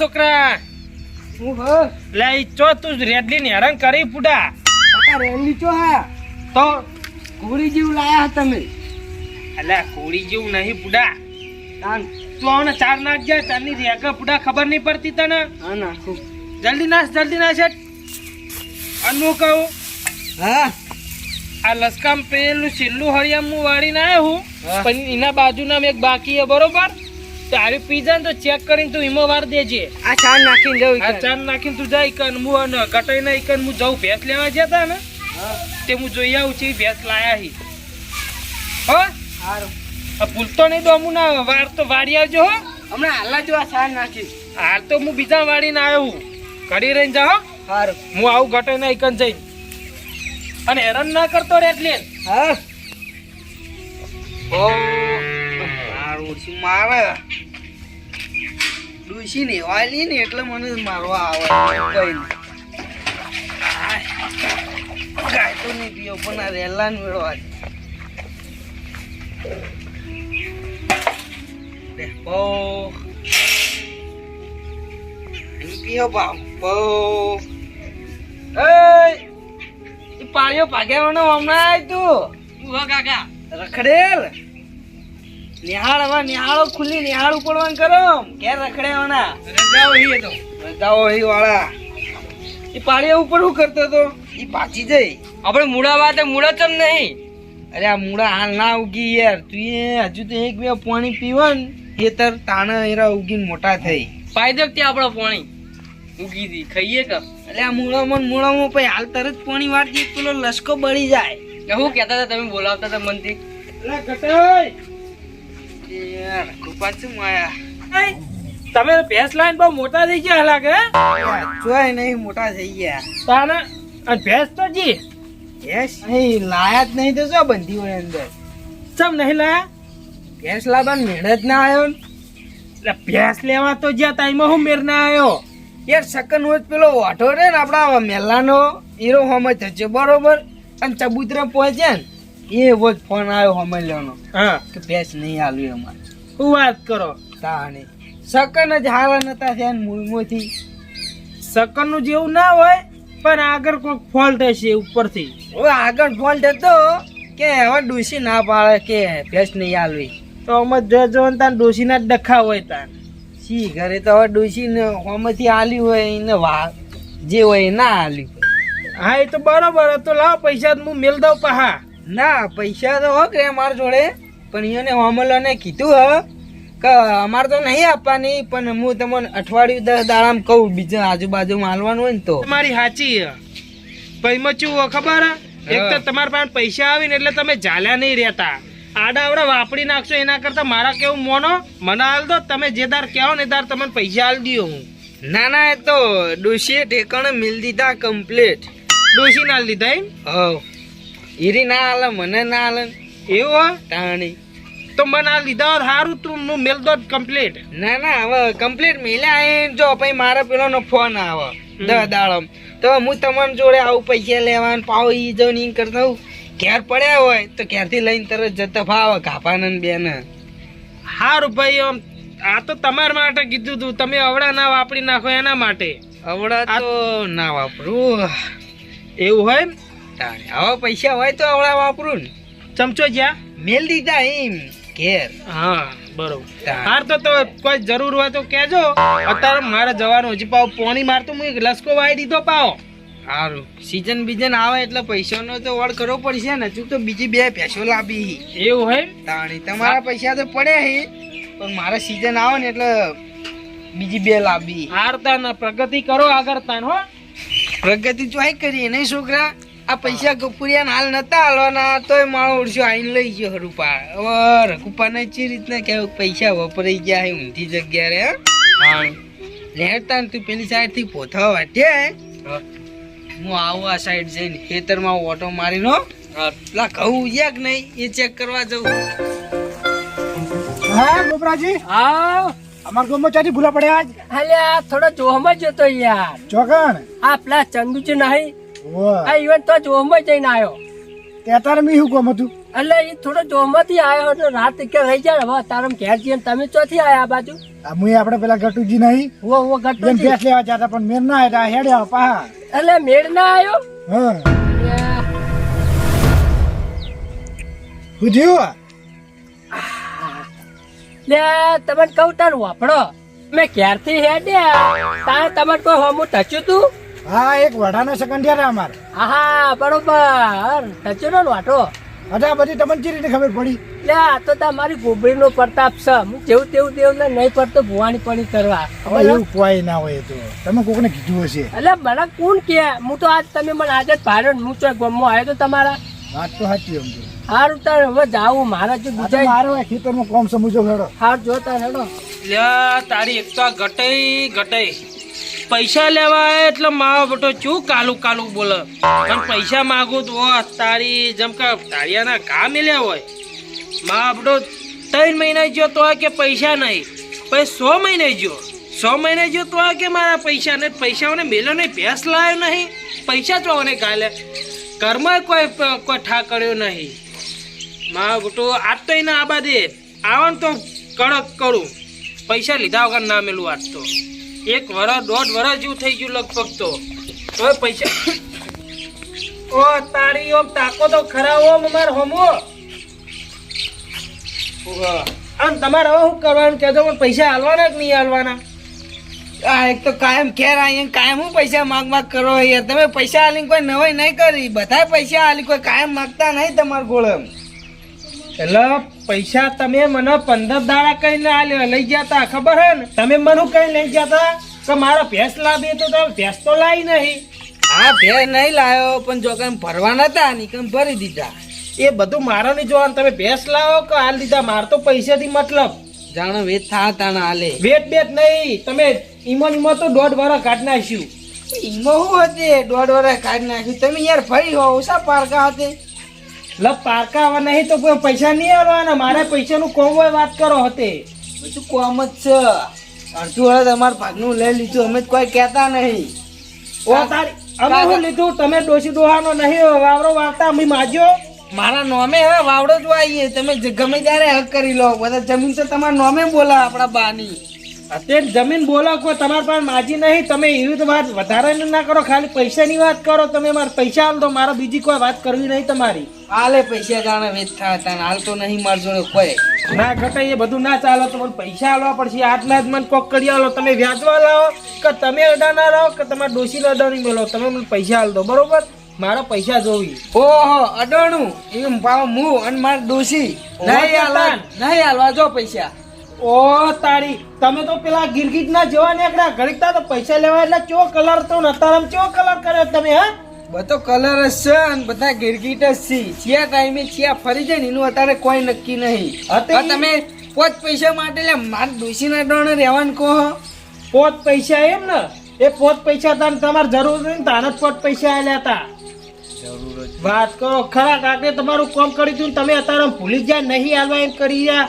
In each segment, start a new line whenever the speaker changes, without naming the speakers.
છોકરા.
હા હું? હ
લે ચો તું રેડલી ને હેરાન કરી પુડા
કાકા રેલી ચો હા?
તો?
ઘોડી જેવું લાયા તમે.
અલ્યા કોળી જેવું નહીં પુડા
તાન.
તું ચાર નાખ જા તારની રેગ પુડા ખબર નહીં પડતી તને?
હા નાખું.
જલ્દી નાખ જલ્દી નાખ અનુ કહું
હા.
આ લસકામ પેલું છેલ્લું હરિયામું વાળીને આવ્યો હું.
હા.
પણ એના બાજુના એક બાકી છે બરોબર? તો પીઝા ને તો ચેક કરીને તું ઈમો વાર દેજે.
આ ચાર નાખીને જવું
આ ચાર નાખીને તું જાય કન હું અને કટાઈ ના કન હું જઉં ભેંસ લેવા જતા ને તે હું જોઈ આવું છે ભેંસ લાયા હી. હો?
સારું
આ ભૂલતો નહીં દોમું ના વાર તો વાડી આવજો હો.
હમણાં હાલા જો આ ચાર નાખી.
હાલ તો હું બીજા વાડીને આવ્યો ઘડી રહીને જાઓ
સારું
હું આવું ઘટાઈ ના કન જઈ અને હેરાન ના કરતો રે એટલે.
હા. ઓ શું મારે ડુસી ને વાલી ને એટલે મને મારવા આવે. કઈ ગાય તો નહીં પીયો પણ આ રેલા મેળવા દે. બહુ. પીયો બાપ બહુ. પાળીઓ ભાગ્યાવાનો હમણાં તું.
કાકા.
રખડેલ. નિહાળ હવે નિહાળો ખુલ્લી નિહાળ ઉપડવાનું કરો. ઘેર રખડેવાના.
રજાઓ હી તો.
રજાઓ હી વાળા. એ પાળિયા ઉપર શું કરતો તો એ પાછી જઈ.
આપણે મૂળા વાત મૂળા તમ નહીં.
અરે આ મૂળા હાલ ના ઉગી યાર. તું એ હજુ તો એક બે પાણી પીવાન. ને એ તર તાણા એરા ઉગીને મોટા થઈ.
ફાયદો દે ત્યાં આપણો પાણી. ઉગી દી. ખાઈએ કે?
એટલે આ મૂળામાં મૂળામાં પછી હાલ તરત પાણી વાળતી પેલો લસકો બળી જાય.
કે હું કહેતા હતા તમે બોલાવતા હતા મનથી.
યાર કૃપા છે માયા.
તમે ભેંસ લાઈન બહુ મોટા થઈ ગયા લાગે
જોય નહીં મોટા થઈ ગયા.
તાના અને ભેંસ તો જી.
ભેંસ નહીં લાયા જ નહીં તો શું બંધી હોય અંદર?
ચમ નહીં લાયા?
ભેંસ લાવવાનો મેળ જ ના આવ્યો ને.
એટલે ભેંસ લેવા તો જ્યાં ટાઈમમાં હું મેર ના આવ્યો.
યાર સકન હોય પેલો વાઢો રે ને આપણા મેલાનો. હીરો હોમ જ થશે બરોબર? અને ચબૂતરા પહોંચ્યા ને એ જ ફોન આવ્યો હોમ
હા.
કે ભેંસ નહીં આલ્યું અમારે.
શું વાત કરો?
તાને સકન જ હારા નતા થયા મૂળમાંથી.
સકન જેવું ના હોય પણ આગળ કોઈક ફોલ્ટ હશે ઉપરથી.
હવે આગળ ફોલ્ટ હતો કે હવે ડૂસી ના પાડે કે ભેંસ નહીં આલવી
તો અમે જો ને તાન ડોસીના જ ડખા હોય તાન.
સી ઘરે તો હવે ડૂસી ને હોમથી આલી હોય એને વા જે હોય એ ના આલી
હા એ તો બરોબર તો લાવ પૈસા હું મેલ દઉં પહા
ના પૈસા તો હો રે અમારા જોડે પણ એને હોમલોને કીધું હ કે અમારે તો નહીં આપવાની પણ હું તમને અઠવાડિયું દસ દાડામાં કહું બીજા આજુબાજુ માલવાનું હોય ને તો.
મારી સાચી પૈમાં ચું ખબર હે? એક તો તમારા પાસે પૈસા આવીને એટલે તમે ઝાલ્યા નહીં રહેતા. આડા આવડા વાપરી નાખશો એના કરતા મારા કેવું મોનો મને હાલ દો તમે જે દાર કહો ને દાર તમને પૈસા હાલ દો હું.
ના ના એ તો ડોશીએ ઠેકાણે મિલ દીધા કમ્પ્લીટ
ડોશી ના લીધા એમ?
હવ. હીરી ના આલે મને ના આલે
એવું
તાણી.
તો મને આ લીધા હોત સારું તું હું મેલ દો કમ્પ્લીટ
ના ના હવે કમ્પ્લીટ મેલ્યા એ જો પછી મારા પેલોનો ફોન આવે દસ દાડમ. તો હું તમારી જોડે આવું પૈસા લેવાનું પાવ ઈ જો નહીં કરતા. ઘેર પડ્યા હોય તો ઘેરથી લઈને તરત જતા ફાવે કાપાને ને બેન.
સારું ભાઈ આમ આ તો તમારા માટે કીધું તું. તમે અવડા ના વાપરી નાખો એના માટે.
અવડા તો ના વાપરું.
એવું હોય
તાણે. હવે પૈસા હોય તો આવડા વાપરું ને.
ચમચો જ્યાં?
મેલ દીધા એમ. ઘેર.
હા બરોબર. હાર તો તો કોઈ જરૂર હોય તો કહેજો. અત્યારે મારે જવાનું હજી પાવ પોણી મારતો હું લસકો વાઈ દીધો પાવ
સારું સીઝન બીજન આવે એટલે પૈસાનો તો વળ કરવો પડશે ને. તું તો બીજી બે પૈસો લાવી
એવું હોય ને?
તાણી. તમારા પૈસા તો પડ્યા હે. પણ મારા સીઝન આવે ને એટલે બીજી બે લાવી
હાર તાન પ્રગતિ કરો આગળ તાન હો.
પ્રગતિ ચોઈ કરી નહીં છોકરા. આ પૈસા ગપુરિયા હાલ નતા હાલવાના તોય મારો ઓળશો આઈને લઈ ગયો હરુપા હવે રઘુપાને ચી રીતના કે પૈસા વપરાઈ ગયા હે ઊંધી જગ્યા રે હા. લેતા તું પેલી સાઈડથી પોથા વાટે. હું. આવું આ સાઈડ જઈને ખેતરમાં ઓટો મારીનો પેલા ઘઉં ઉગ્યા કે નહીં એ ચેક કરવા જવું
હા ગોપરાજી?
હા.
અમાર ગામમાં ચાથી ભૂલા પડ્યા આજ?
અલ્યા થોડો જોહમાં જતો યાર.
ચોકણ
આ પેલા ચંદુ છે નહીં આ ઈવન તો જોહમાં જઈને આવ્યો
ત્યાં તારે મી શું કોમ હતું?
એટલે એ થોડો જોમાંથી આવ્યો એટલે રાત કે રહી જાય હવે તારમ ઘેર જઈએ તમે ચોથી આયા આ બાજુ?
આ મુએ આપણે પેલા ગટુજી નહીં.
ઓ
જેમ
ગટુજી.
ભેંસ લેવા જતા પણ મેર ના આવ્યા હેડે પા
એટલે મેળ ના આવ્યો
હા.
યા,
શું થયું
લે તમને કહું તારું વાપડો મેં ક્યારથી હેડ્યા. તારે તમારે કોઈ હોમું ટચ્યું તું?
હા એક વડાનો સેકન્ડિયા અમાર.
આહા બરોબર. ટચ્યું નો વાટો?
અરે બધી તમને ચી રીતે ખબર પડી?
લે આ તો તમારી ગોબરીનો પ્રતાપ છે. હું જેવું તેવું દેવ ને નહીં પડતો ભુવાની પડી કરવા.
હવે એવું કોઈ ના હોય તો. તમે કોકને કીધું હશે.
એટલે મને કોણ કે? હું તો આજ તમે મને આજે જ ભાડ્યો ને હું તો ગમો આવ્યો તો તમારા.
વાત તો સાચી એમ તો.
હારું તાર હવે જાવું મારા જે ગુજરાત
મારો ખેતરમાં કોમ સમજો હેડો.
હાર જોતા હેડો
લે તારી એક તો ગટાઈ ગટાઈ. પૈસા લેવા આવે એટલે માવો બેટો ચું કાલું કાલું બોલે. પણ પૈસા માગું તો તારી જેમ કે તારિયાના ઘા મેલ્યા હોય. માવો બેટો ત્રણ મહિના જો તો કે પૈસા નહીં. પછી સો મહિને જો સો મહિને જો તો કે મારા પૈસા ને પૈસાઓને મેલ્યો નહીં, ભેંસ લાવ્યો નહીં. પૈસા ચોને કાલે ઘરમાં કોઈ કોઈ ઠા કર્યો નહીં. મારો બેટો આજ તો એને આબા દે આવન તો કડક કરું. પૈસા લીધા વગર ના મેલું આજ તો. એક વરસ દોઢ વરસ જેવું થઈ ગયું લગભગ તો. તોય પૈસા ઓ, તારી ઓમ તાકો તો ખરા ઓમ અમાર હોમો. અને તમારે હવે શું કરવાનું કહેતો પણ પૈસા હાલવાના કે નહીં હાલવાના?
આ એક તો કાયમ ઘેર આવીને કાયમ હું પૈસા માગ માગ કરો યાર? તમે પૈસા હાલી કોઈ નવાઈ નહીં કરી. બધા પૈસા હાલી કોઈ કાયમ માગતા નહીં તમાર ગોળમ.
એટલે પૈસા તમે મને પંદર દાડા કઈ લઈ ગયા તા ખબર હે ને? તમે મને કઈ લઈ ગયા તા કે મારા ભેંસ લાવી તો તમે ભેંસ તો લાવી નહીં.
હા ભેંસ નહીં લાવ્યો પણ જો કઈ ભરવા નતા ની કઈ ભરી દીધા.
એ બધું મારો નહીં જોવાનું. તમે ભેંસ લાવો કે હાલ દીધા? માર તો પૈસાથી મતલબ.
જાણે વેટ થા તાણા હાલે
વેટ બેટ નહીં. તમે ઈમો ઈમો તો દોઢ વરસ કાઢ નાખ્યું.
ઈમો શું હતી? દોઢ વર્ષ કાઢી નાખ્યું. તમે યાર ફરી હો ઓછા પારકા હતી.
લ પારકા આવા નહીં તો કોઈ પૈસા નહીં આવવાના. મારે પૈસાનું કોમ હોય વાત કરો હતે.
બધું કોમ જ છે. અડધું હળદ અમારા ભાગનું લઈ લીધું. અમે કોઈ કહેતા નહીં.
ઓ તારી અમે શું લીધું? તમે ડોસી ડોહાનો નહીં વાવરો વાવતા અમે માજ્યો
મારા નોમે હવે વાવડો જ આવીએ તમે ગમે ત્યારે હક કરી લો. બધા જમીન તો તમારા નોમે બોલા આપણા બાની.
અત્યારે જમીન બોલો કોઈ તમારા પાસે માજી નહીં. તમે એવી તો વાત વધારે ના કરો. ખાલી પૈસાની વાત કરો. તમે મારા પૈસા આલ દો. મારે બીજી કોઈ વાત કરવી નહીં તમારી.
હાલે પૈસા જાણે વેચ થા હતા હાલ તો નહીં માર જોડે કોઈ.
ના ઘટા એ બધું ના ચાલો તો મને પૈસા આલવા પડશે. આટલા જ મને કોક કરી આલો. તમે વ્યાજવા લાવો કે તમે અડાના રહો કે તમારે ડોસી અડાની બોલો તમે મને પૈસા આલ દો બરોબર? મારા પૈસા જોવી.
ઓહો અડાણું? એમ ભાવ હું અને મારા ડોસી નહીં આલવા નહીં હાલવા જો પૈસા.
ઓ તારી તમે તો પેલા ગિરગીટ ના જવા નીકળ્યા ઘડીકતા તો પૈસા લેવા એટલે ચો કલર તો નતારામ ચો કલર કર્યો તમે હા?
બધો કલર જ છે અને બધા ગિરગીટ જ છે. છિયા ટાઈમે છિયા ફરી જાય ને એનું અત્યારે કોઈ નક્કી નહીં.
હા
તમે પોત પૈસા માટે લે માર ડોસી ના ડોણે રહેવાનું કહો.
પોત પૈસા એમ ને? એ પોત પૈસા તાન તમારે જરૂર નહીં તાને જ પોત પૈસા આવ્યા હતા વાત કરો ખરા કાકે તમારું કામ કરી હતું તમે અત્યારે ભૂલી જાય નહીં હાલવા એમ કરી રહ્યા?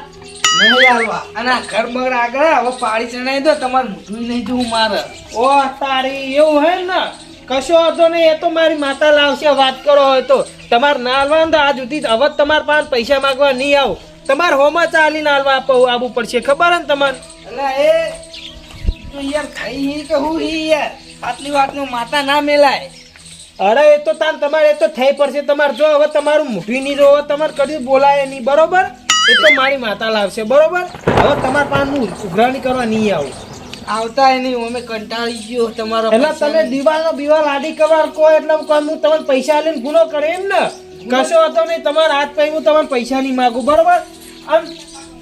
નહીં હાલવા. અને આ ઘર બગડ આગળ હવે પાડી ચણાઈ દો તમારે મૂકવી નહીં જવું મારે.
ઓ તારી એવું હે ને? કશો વાંધો નહીં એ તો મારી માતા લાવશે વાત કરો હોય તો. તમારે ના આલવાનું તો આજ સુધી હવે તમારા પાસે પૈસા માંગવા નહીં આવું. તમારે હોમાં ચાલીને આલવા આપવું આવવું પડશે. ખબર ને તમારે?
એટલે એ તું યાર થઈ હી કે હું હી યાર? આટલી વાતનું માતા ના મેલાય.
અરે એ તો તાન તમારે એ તો થઈ પડશે. તમારે જો હવે તમારું મૂઠી નહીં જો તમારે કદી બોલાય નહીં. બરોબર? એ તો મારી માતા લાવશે. બરોબર? હવે તમારા પાસે હું ઉઘરાણી કરવા નહીં આવું.
આવતા નહીં અમે કંટાળી ગયો તમારો
એટલે તમે દિવાલનો દિવાલ આડી કવાર કહો એટલે હું તમને પૈસા લઈને ગુનો કરે એમ ને? કશો હતો નહીં તમારા હાથ પૈ હું તમને પૈસા નહીં માગું બરોબર? આમ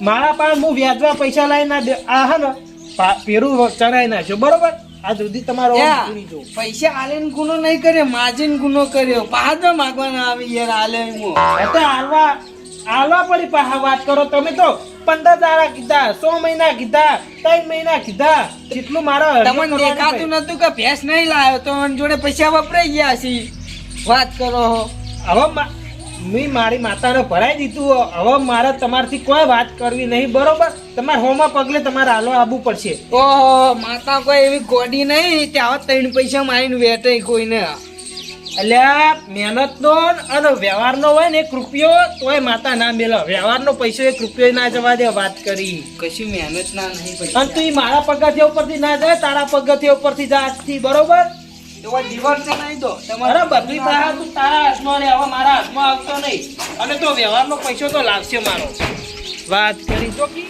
મારા પાસે હું વ્યાજવા પૈસા લાવી ના દે આ હા ને પેરું ચડાવી નાખ્યો બરોબર? આ સુધી તમારો
પૈસા આલેન ગુનો નહીં કર્યો માજીન ગુનો કર્યો. પાછો માગવાના આવી યાર આલે હું
હાલવા હાલવા પડી પાછા વાત કરો તમે તો. પંદર દાડા કીધા સો મહિના કીધા ત્રણ મહિના કીધા. જેટલું મારો
તમને દેખાતું નતું કે ભેંસ નહીં લાવ્યો તો જોડે પૈસા વપરાઈ ગયા છે. વાત કરો.
હવે મેં મારી માતાને ભરાઈ દીધું હવે મારે તમારથી કોઈ વાત કરવી નહીં બરોબર? તમારે હોમાં પગલે તમારે હાલો આવવું પડશે.
ઓહો માતા કોઈ એવી ગોડી નહીં ત્યાં ત્રણ પૈસા મારીને વેટે કોઈને.
અલ્યા મહેનતનો અને વ્યવહારનો હોય ને એક રૂપિયો તોય માતા ના મેલો વ્યવહારનો પૈસો એક રૂપિયો ના જવા દે વાત કરી.
કશી મહેનત ના નહીં
અને
પૈસા
તું ઈ મારા પગથિયા ઉપરથી ના જાય તારા પગથિયા ઉપરથી જા આજથી બરોબર?
એવા દિવસ નહીં
તો. પાસે તું તારા હાથમાં ને હવે મારા હાથમાં આવતો નહીં. અને તો વ્યવહારનો પૈસો તો લાગશે મારો. વાત કરી તો કી.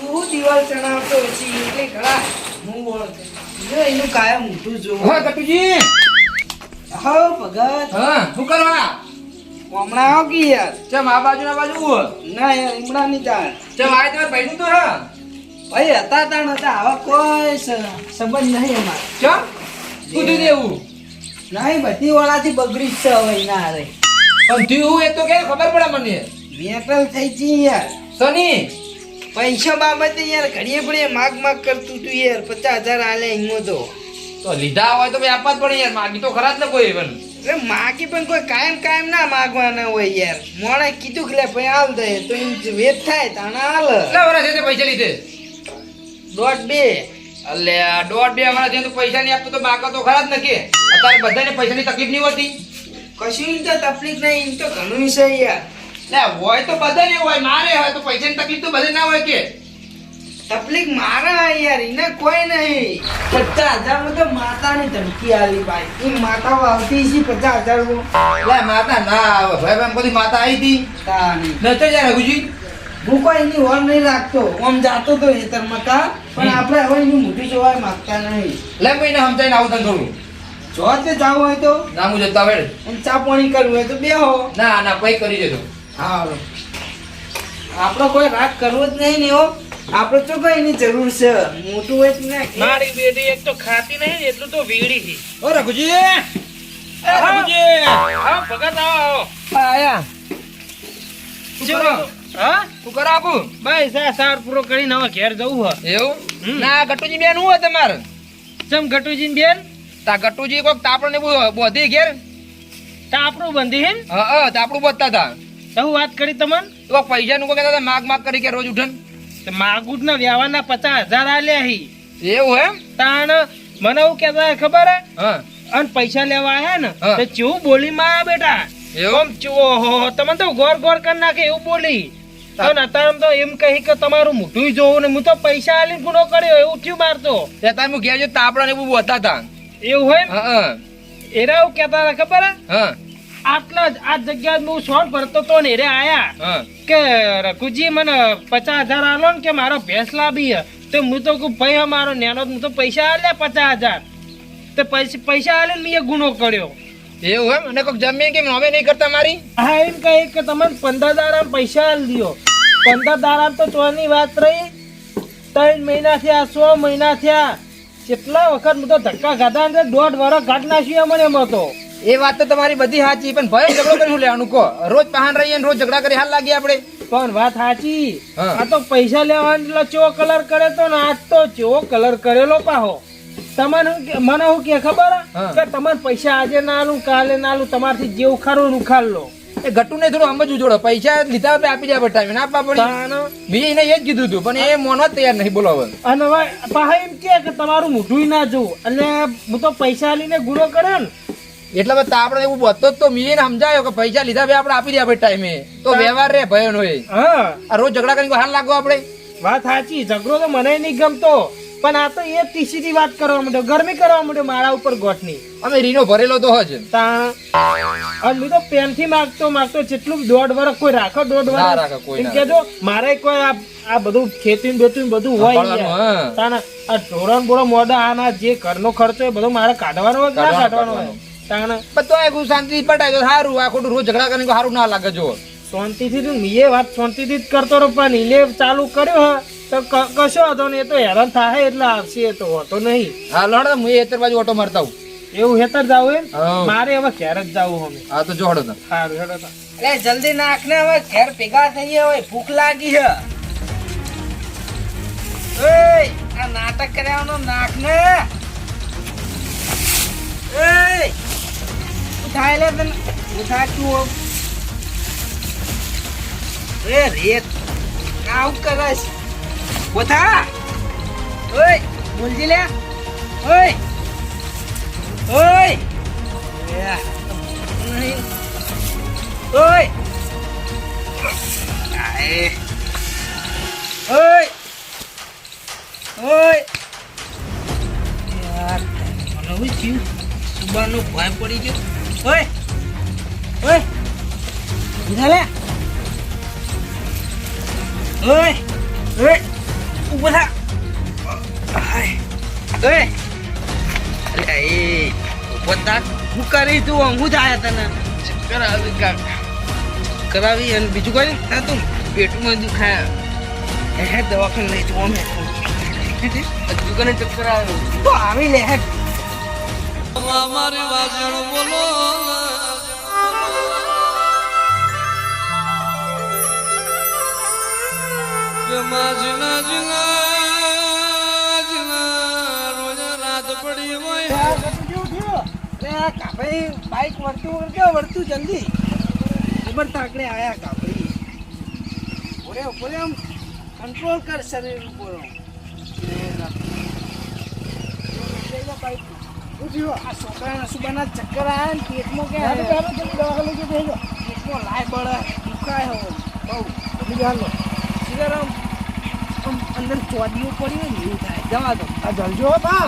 તું દિવાલ ચણાવતો પછી એટલે ખરા હું ઓળખે. જો એનું કાયમ ઊંધું જોવું
હા કટુજી.
હા ભગત.
હા શું કરવા?
હમણાં આવ કે યાર?
ચમ આ બાજુ ના બાજુ
ના યાર હમણાં નહીં તાર
ચમ આ તમારે પૈસું તો હા?
ભાઈ હતા તાણ હતા આવા કોઈ સંબંધ નહીં અમારે.
ચમ દેવું
નહીં બધી વાળાથી બગડી જ છે હવે ના હારે.
પણ થયું એ તો કે ખબર પડે મને?
મેટલ થઈ ગઈ યાર.
સની
પૈસા બાબતે યાર ઘડીએ ઘડીએ માગ માગ કરતું તું યાર પચાસ હજાર આલે એમાં તો.
તો લીધા હોય તો આપવા જ પડે યાર માગી તો ખરા જ ને કોઈ પણ.
એટલે માગી પણ કોઈ કાયમ કાયમ ના માગવાના હોય યાર. મોણે કીધું કે ભાઈ હાલ દે તો એમ વેત થાય તાણે હાલ
કેટલા વર્ષ છે પૈસા લીધે?
દોઢ બે.
અલે દોઢ બે અમારા તો પૈસા નહીં આપતો તો માગો તો ખરા જ ને કે. અત્યારે બધાને પૈસાની તકલીફ નહીં હોતી.
કશું તો તકલીફ નહીં એમ તો ઘણું છે યાર.
લે હોય તો બધાને હોય મારે હોય તો પૈસાની તકલીફ તો બધે ના હોય કે.
તકલીફ મારા યાર એને કોઈ નહીં. પચાસ હજારમાં તો માતાની ધમકી આવી ભાઈ. એ માતા આવતી છે પચાસ હજાર
લે માતા ના આવે. ભાઈ ભાઈ બધી માતા આવી હતી? નતો યાર રઘુજી.
હું કોઈ એની વર નહીં રાખતો. આમ જાતો તો હેતર મકા પણ આપણે હવે એની મોટી જોવા માંગતા નહીં.
લે મહિને સમજાઈને આવું
જો તે જાવ હોય તો?
ના હું જતા
ચા પાણી કરવું હોય તો બેહો.
ના ના પૈ કરી જતો
હા આપણો કોઈ રાગ કરવો જ નહીં ને એવો આપણે તો કઈ એની જરૂર છે. મોટું હોય ને
મારી બેટી એક તો ખાતી નહીં એટલું તો વીડી
ઓ રઘુજી. એ રઘુજી.
હા ભગત આવો આવો.
આયા? કરો?
હા?
તું કરો આપું?
આ સાર પૂરો કરીને હવે ઘેર જવું હે.
એવું? ના ગટુજી બેન હું તમારે?
ચમ ગટુજીન બેન?
તા ગટુજી કોક તાપણ ને બોધી ઘેર?
તાપડું બંધી હે
હા તાપડું બોધતા
તો. હું વાત કરી તમને?
તો પૈસા નું કહેતા હતા માગ માગ કરી કે રોજ ઉઠન
માગુટ ના વ્યવહારના પચાસ હજાર આલ્યા હી.
એવું એમ?
તાણ મને એવું કહેતા ખબર હે?
હા.
અને પૈસા લેવા આયા ને તો ચેવું બોલી માં આયા બેટા? એમ ચેવો હો તમને તો ગોર ગોર કરી નાખે એવું બોલી. તો અત્યારે તો એમ કહી કે તમારું મોઢું જોવું ને હું તો પૈસા આલીને ગુનો કર્યો એવું થયું મારતો
તે. હું ઘેર જો તાપડા ને એવું બોધતા હતા
એવું હોય એરા એવું કહેતા હતા ખબર હે?
હા.
આટલા જ આ જગ્યા હું સોન ભરતો તો ને રે આયા. કે રઘુજી મને પચાસ હજાર આલો ને કે મારો ભેંસ લાવી હે. તો હું તો કહું ભાઈ અમારો મારો નેનો હું તો પૈસા આલ્યા પચાસ હજાર. તો પૈસા પૈસા આલે મેં ગુનો કર્યો.
એવું એમ? અને કોઈક જમીન કે નોમે નહીં કરતા મારી?
હા એમ કહે કે તમે પંદર દાડા પૈસા આલ દો પંદર દારા તો ચોની વાત રહી. ત્રણ મહિના થયા સો મહિના થયા. કેટલા વખત હું તો ધક્કા ખાધા ને દોઢ વર્ષ ઘાટ નાખ્યો મને એમ તો
એ વાત તો તમારી બધી સાચી પણ ભયો ઝઘડો કરી શું લેવાનું કહો? રોજ પહાણ રહીએ રોજ ઝઘડા કરી હાલ લાગીએ આપણે.
પણ વાત સાચી. આ તો પૈસા લેવાનો ચો કલર કરે તો ને આજ તો ચો કલર કરેલો પાહો. મને હું કે ખબર? કે તમારે પૈસા આજે ના આલું કાલે ના આલું તમારથી જે ખરું ઉખાડ લો.
એ ગટ્ટુ ને થોડું સમજવું જોડો પૈસા લીધા આપણે આપી જાય ટાઈમે ના આપવા પડે. બીજે એને એ જ કીધું હતું પણ એ મોનો જ તૈયાર નહીં બોલો હવે
અને હવે પાહા એમ કે કે તમારું મોઢું ના જોવું અને હું તો પૈસા લઈને ગુનો કર્યો ને.
એટલે બધા આપણે એવું બોલતો તો મીએ સમજાયો કે પૈસા લીધા ભાઈ આપણે આપી દે આપણે ટાઈમે. તો વ્યવહાર રે ભયો નો
હા.
રોજ ઝઘડા કરીને હાલ લાગો આપણે?
વાત સાચી ઝઘડો તો મને નહીં ગમતો. પણ આ તો એ તીસીથી વાત કરવા માંડ્યો ગરમી કરવા માંડ્યો મારા ઉપર ગોઠની.
અમે રીનો ભરેલો તો
હજ. અને હું તો પેનથી માગતો માગતો જેટલું દોઢ વર્ષ કોઈ રાખો દોઢ વર્ષ
રાખે, કોઈ
કેજો મારે કોઈ આ બધું ખેતી બેતું બધું હોય તાના. આ ઢોરણ બોરો મોડા આના જે ઘરનો ખર્ચો એ બધો મારે કાઢવાનો હોય ના
કાઢવાનો,
કાઢવાનો હોય? તાણ.
પણ તો એ પટાય તો સારું આ ખોટું રોજ ઝઘડા કરીને સારું ના લાગે જો.
શાંતિથી તો મેં વાત શાંતિથી જ કરતો રહો પણ એને ચાલુ કર્યો હે તો કશો હતો ને એ તો હેરાન થાય એટલે આવશે એ તો હોતો નહીં.
હા લડ હું એ બાજુ ઓટો મારતા હું
એવું હેતર જાવ એમ? મારે હવે ઘેર જ જવું અમે.
હા તો જોડો તો
સારું હેડો તો.
અરે જલ્દી નાખ ને હવે ઘેર ભેગા થઈએ હવે ભૂખ લાગી છે ઓય આ નાટક કર્યાનો નાખ ને ઓય ઉઠાય એટલે તને ઉઠા તું એ રેત આવું કરસ ઉઠા ઓય બોલજી લે ઓય ઓય યા, કરી જ આવ્યા તને. ચક્કર આવી કાક. કરાવી અને બીજું કોઈ હા તું પેટમાં દુખાય હે હે દવાખાને લઈ જવા મેં હજુ કને ચક્કર આવે? તો આવી લે હે. અરે આ બાઈક વળતું વળતું વળતું જલ્દી? ખબર તાકડે આયા કાભાઈ ઓરે ઓરે આમ કંટ્રોલ કર શરીર ઉપર આ છોકરાના સુબાના ચક્કર આયા ને પેટમાં કે પેટમાં લાય બળે દુખાય હવે બહુ. સીધારામ આમ અંદર ચોદીઓ પડી હોય ને એવું થાય. જવા દો.
આ જલજો બા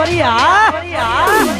ફરી આ